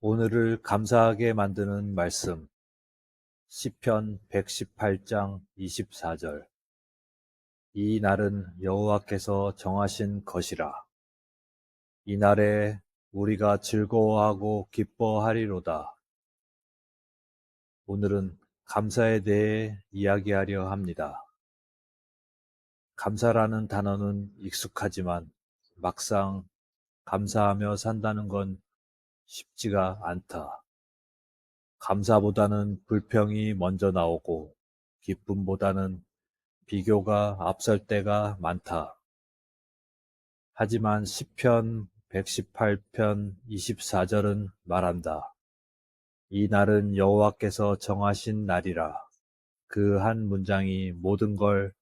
오늘을 감사하게 만드는 말씀. 시편 118장 24절. 이 날은 여호와께서 정하신 것이라. 이 날에 우리가 즐거워하고 기뻐하리로다. 오늘은 감사에 대해 이야기하려 합니다. 감사라는 단어는 익숙하지만 막상 감사하며 산다는 건 쉽지가 않다. 감사보다는 불평이 먼저 나오고 기쁨보다는 비교가 앞설 때가 많다. 하지만 시편 118편 24절은 말한다. 이 날은 여호와께서 정하신 날이라. 그 한 문장이 모든 걸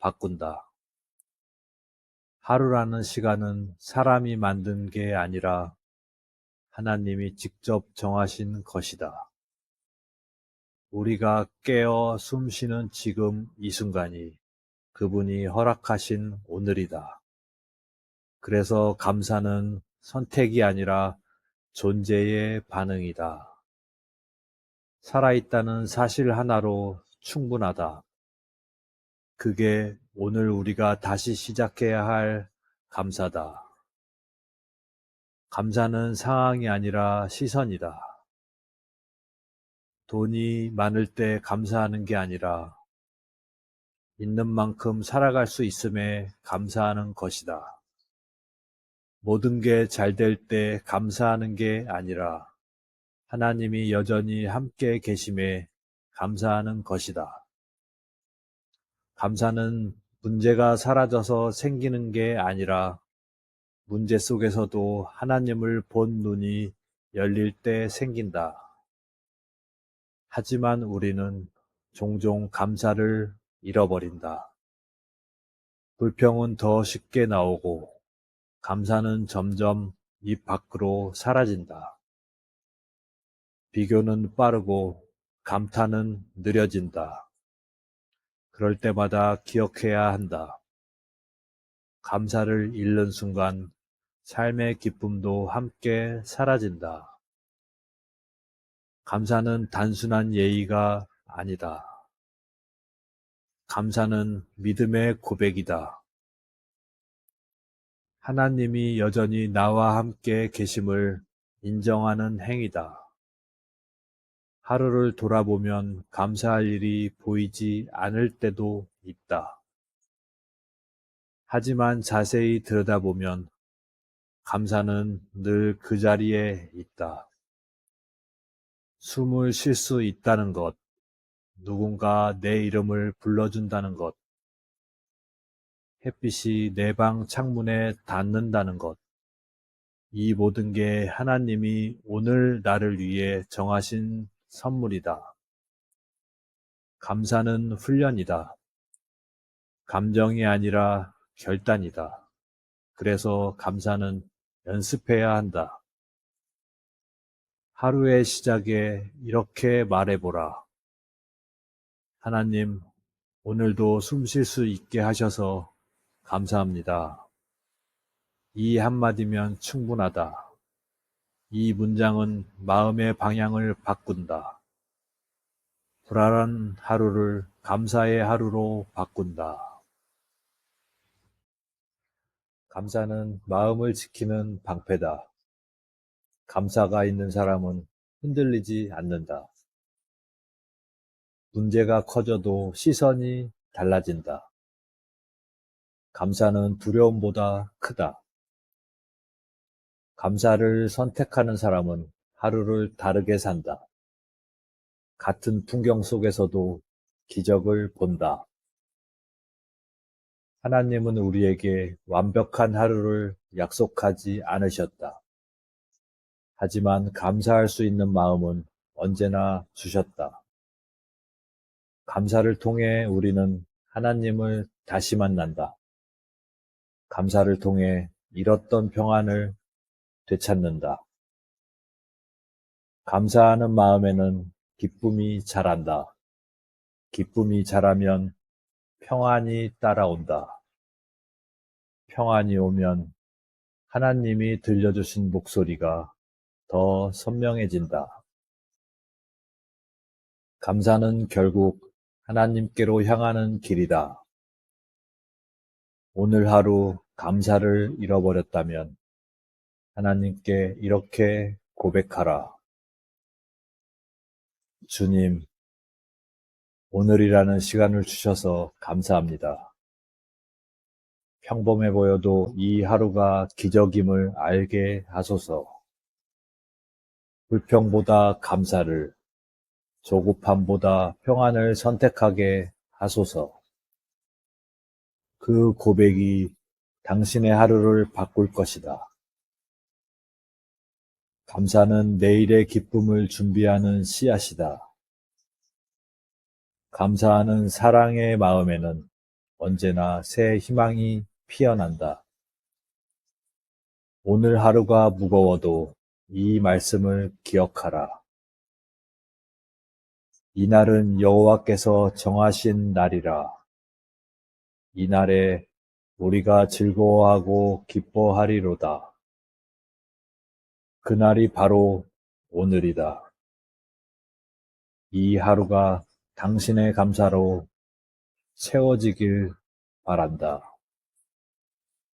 바꾼다. 하루라는 시간은 사람이 만든 게 아니라 하나님이 직접 정하신 것이다. 우리가 깨어 숨 쉬는 지금 이 순간이 그분이 허락하신 오늘이다. 그래서 감사는 선택이 아니라 존재의 반응이다. 살아있다는 사실 하나로 충분하다. 그게 오늘 우리가 다시 시작해야 할 감사다. 감사는 상황이 아니라 시선이다. 돈이 많을 때 감사하는 게 아니라 있는 만큼 살아갈 수 있음에 감사하는 것이다. 모든 게 잘 될 때 감사하는 게 아니라 하나님이 여전히 함께 계심에 감사하는 것이다. 감사는 문제가 사라져서 생기는 게 아니라 문제 속에서도 하나님을 본 눈이 열릴 때 생긴다. 하지만 우리는 종종 감사를 잃어버린다. 불평은 더 쉽게 나오고 감사는 점점 입 밖으로 사라진다. 비교는 빠르고 감탄은 느려진다. 그럴 때마다 기억해야 한다. 감사를 잃는 순간 삶의 기쁨도 함께 사라진다. 감사는 단순한 예의가 아니다. 감사는 믿음의 고백이다. 하나님이 여전히 나와 함께 계심을 인정하는 행위다. 하루를 돌아보면 감사할 일이 보이지 않을 때도 있다. 하지만 자세히 들여다보면 감사는 늘 그 자리에 있다. 숨을 쉴 수 있다는 것, 누군가 내 이름을 불러준다는 것, 햇빛이 내 방 창문에 닿는다는 것, 이 모든 게 하나님이 오늘 나를 위해 정하신 선물이다. 감사는 훈련이다. 감정이 아니라 결단이다. 그래서 감사는 연습해야 한다. 하루의 시작에 이렇게 말해보라. 하나님, 오늘도 숨 쉴 수 있게 하셔서 감사합니다. 이 한마디면 충분하다. 이 문장은 마음의 방향을 바꾼다. 불안한 하루를 감사의 하루로 바꾼다. 감사는 마음을 지키는 방패다. 감사가 있는 사람은 흔들리지 않는다. 문제가 커져도 시선이 달라진다. 감사는 두려움보다 크다. 감사를 선택하는 사람은 하루를 다르게 산다. 같은 풍경 속에서도 기적을 본다. 하나님은 우리에게 완벽한 하루를 약속하지 않으셨다. 하지만 감사할 수 있는 마음은 언제나 주셨다. 감사를 통해 우리는 하나님을 다시 만난다. 감사를 통해 잃었던 평안을 되찾는다. 감사하는 마음에는 기쁨이 자란다. 기쁨이 자라면 평안이 따라온다. 평안이 오면 하나님이 들려주신 목소리가 더 선명해진다. 감사는 결국 하나님께로 향하는 길이다. 오늘 하루 감사를 잃어버렸다면 하나님께 이렇게 고백하라. 주님, 오늘이라는 시간을 주셔서 감사합니다. 평범해 보여도 이 하루가 기적임을 알게 하소서. 불평보다 감사를, 조급함보다 평안을 선택하게 하소서. 그 고백이 당신의 하루를 바꿀 것이다. 감사는 내일의 기쁨을 준비하는 씨앗이다. 감사하는 사랑의 마음에는 언제나 새 희망이 피어난다. 오늘 하루가 무거워도 이 말씀을 기억하라. 이날은 여호와께서 정하신 날이라. 이날에 우리가 즐거워하고 기뻐하리로다. 그날이 바로 오늘이다. 이 하루가 당신의 감사로 채워지길 바란다.